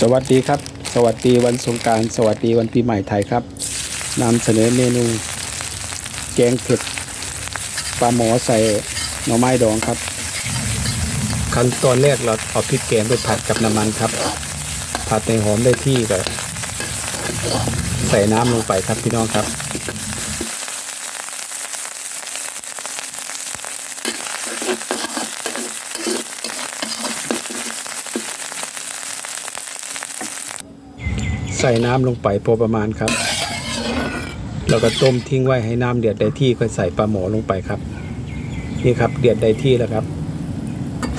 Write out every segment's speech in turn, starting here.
สวัสดีครับ สวัสดีวันสงการสวัสดีวันปีใหม่ไทยครับนำเสนอเมนู แกงเผ็ดปลาหมอใส่หน่อไม้ดองครับขั้นตอนแรกเราเอาพริกแกงไปผัดกับน้ำมันครับ ผัดในหอมได้ที่ก็ใส่น้ำลงไปครับพี่น้องครับ ใส่น้ำลงไปพอประมาณครับ แล้วก็ต้มทิ้งไว้ให้น้ำเดือดได้ที่ค่อยใส่ปลาหมอลงไปครับ นี่ครับเดือดได้ที่แล้วครับ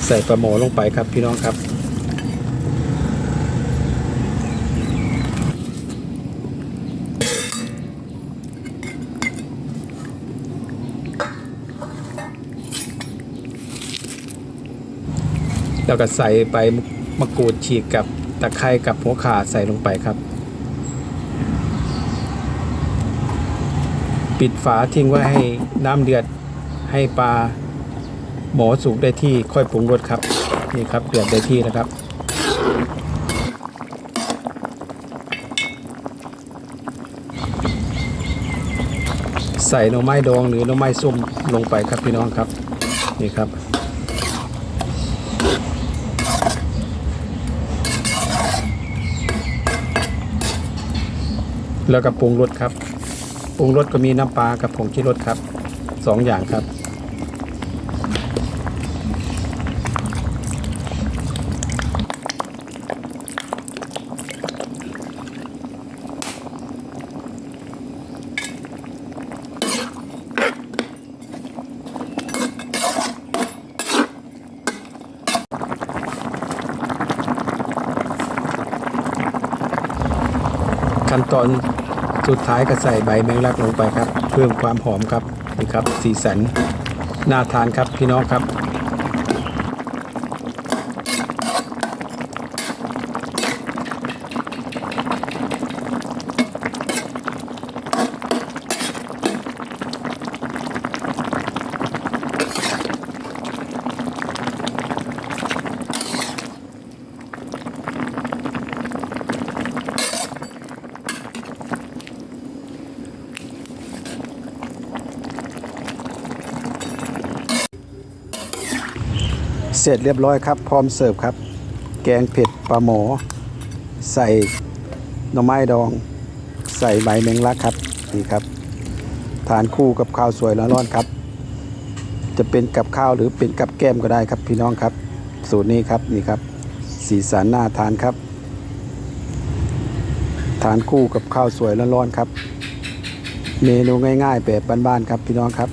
ใส่ปลาหมอลงไปครับพี่น้องครับ แล้วก็ใส่ใบมะกรูดฉีกกับตะไคร้กับหัวข่าใส่ลงไปครับ ปิดฝาทิ้งไว้ให้น้ำเดือดให้ปลาหมอสุกได้ที่ค่อยปรุงรสครับนี่ครับเดือดได้ที่นะครับ ใส่หน่อไม้ดองหรือหน่อไม้ส้มลงไปครับพี่น้องครับนี่ครับแล้วก็ปรุงรสครับ ปรุงรสก็มีน้ำปลากับผงชีรสครับสองอย่างครับ ขั้นตอน สุดท้ายก็ใส่ใบแมงลักลงไปครับ เพิ่มความหอมครับนี่ครับสีสันน่าทานครับพี่น้องครับ เสร็จเรียบร้อยครับ พร้อมเสิร์ฟครับ แกงเผ็ดปลาหมอ ใส่หน่อไม้ดอง ใส่ใบแมงลักครับนี่ครับ ทานคู่กับข้าวสวยร้อนๆครับ จะเป็นกับข้าวหรือเป็นกับแก้มก็ได้ครับพี่น้องครับ สูตรนี้ครับนี่ครับ สีสันน่าทานครับ ทานคู่กับข้าวสวยร้อนๆครับ เมนูง่ายๆแบบบ้านๆครับพี่น้องครับ